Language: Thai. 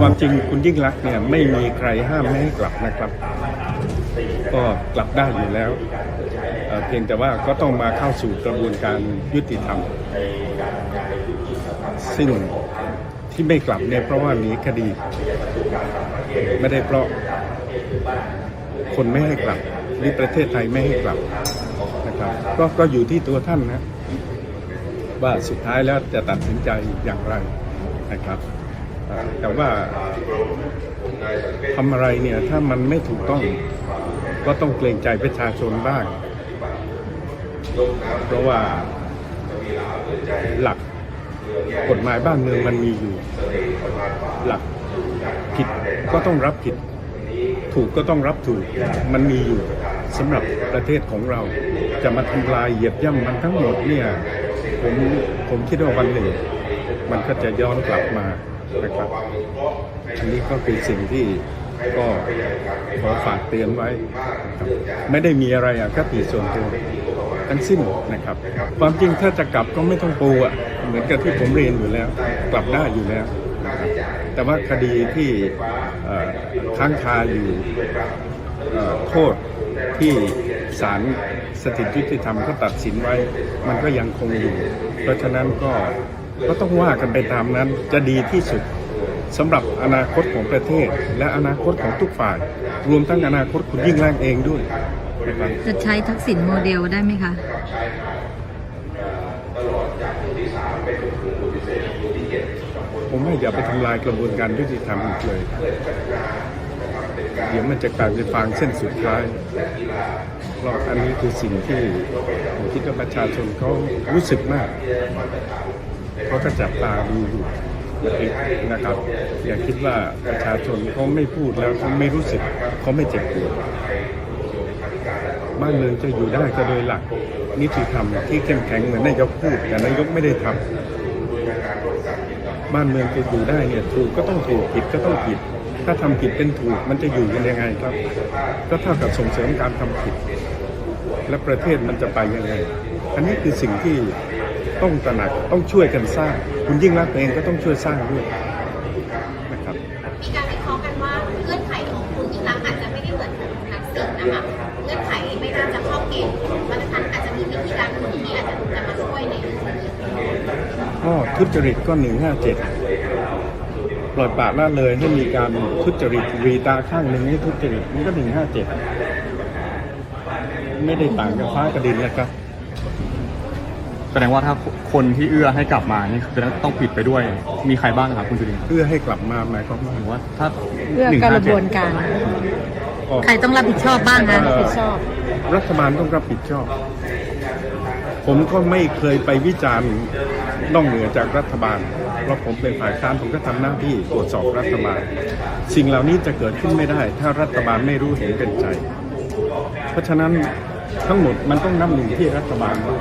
ความจริงคุณยิ่งรักเนี่ยไม่มีใครห้ามไม่ให้กลับนะครับ ก็กลับได้อยู่แล้วเเพียงแต่ว่าก็ต้องมาเข้าสู่กระบวนการยุติธรรม ซึ่งที่ไม่กลับเนี่ยเพราะว่าหนีคดี ไม่ได้เพราะคนไม่ให้กลับหรือประเทศไทยไม่ให้กลับนะครับก็ก็อยู่ที่ตัวท่านนะว่าสุดท้ายแล้วจะตัดสินใจอย่างไรนะครับ แต่ว่าทำอะไรเนี่ยถ้ามันไม่ถูกต้องก็ต้องเกรงใจประชาชนบ้าง เพราะว่าหลักกฎหมายบ้านเมืองมันมีอยู่ หลักผิดก็ต้องรับผิด ถูกก็ต้องรับถูกมันมีอยู่สำหรับประเทศของเรา จะมาทำลายเหยียบย่ำมันทั้งหมดเนี่ยผมผมคิดว่าวันหนึ่ง มันก็จะย้อนกลับมา นะครับอันนี้ก็คือสิ่งที่ก็ขอฝากเตือนไว้ไม่ได้มีอะไรอะคติส่วนตัวทั้งสิ้นนะครับ ความจริงถ้าจะกลับก็ไม่ต้องปูอะเหมือนกับที่ผมเรียนอยู่แล้ว กลับได้อยู่แล้ว แต่ว่าคดีที่ค้างคาอยู่โทษที่ศาลสถิตยุติธรรมก็ตัดสินไว้ มันก็ยังคงอยู่ เพราะฉะนั้นก็ ก็ต้องว่ากันไปตามนั้นจะดีที่สุดสำหรับอนาคตของประเทศ และอนาคตของทุกฝ่าย รวมทั้งอนาคตคุณยิ่งแรงเองด้วยนะครับจะใช้ทักษิณโมเดลได้ไหมคะผมว่าอย่าไปทำลายกระบวนการยุติธรรมอีกเลย เดี๋ยวมันจะกลายเป็นฟางเส้นสุดท้ายเพราะอันนี้คือสิ่งที่ผมคิดว่าประชาชนเขารู้สึกมาก เขาก็จับตาดูอยู่นะครับอย่าคิดว่าประชาชนเขาไม่พูดแล้วเขาไม่รู้สึกเขาไม่เจ็บปวดบ้านเมืองจะอยู่ได้ก็โดยหลักนิติธรรมที่เข้มแข็งเหมือนนายกพูดแต่นายกไม่ได้ทำบ้านเมืองจะอยู่ได้เนี่ยถูกก็ต้องถูกผิดก็ต้องผิด ถ้าทำผิดเป็นถูกมันจะอยู่กันยังไงครับ ก็เท่ากับส่งเสริมการทำผิด และประเทศมันจะไปยังไง อันนี้คือสิ่งที่ ต้องตระหนักต้องช่วยกันสร้าง คุณยิ่งรักษณ์เองก็ต้องช่วยสร้างด้วยนะครับมีการวิเคราะห์กันว่าเงื่อนไขของคุณยิ่งรักษณ์อาจจะไม่ได้เหมือนของคุณทักษิณนะคะเงื่อนไขไม่น่าจะเข้าเกณฑ์วันนั้นอาจจะมีวิธีการอื่นที่อาจจะจะมาช่วยในเรื่องนี้ก็ทุจริตก็หนึ่งห้าเจ็ดปล่อยปละละเลยให้มีการทุจริตรีตาข้างหนึ่งให้ทุจริตมันก็หนึ่งห้าเจ็ดไม่ได้ต่างกับฟ้ากับดินนะครับแส ดงว่าถ้าคนที่เอื้อให้กลับมานี่คือต้องผิดไปด้วย มีใครบ้างครับคุณจุลินทร์เพื่อให้กลับมาหมายความว่าหรือว่าถ้าเพื่อหนึ่งกห้าระเจ็บดวนการ ก็ใครต้องรับผิดชอบบ้างนะเอ่อรับผิดชอบ รัฐบาลต้องรับผิดชอบ ผมก็ไม่เคยไปวิจารณ์นอกเหนือจากรัฐบาล เพราะผมเป็นฝ่ายค้านผมก็ทำหน้าที่ตรวจสอบรัฐบาล สิ่งเหล่านี้จะเกิดขึ้นไม่ได้ ถ้ารัฐบาลไม่รู้เห็นเป็นใจ เพราะฉะนั้นทั้งหมดมันต้องนับหนึ่งที่รัฐบาลว่า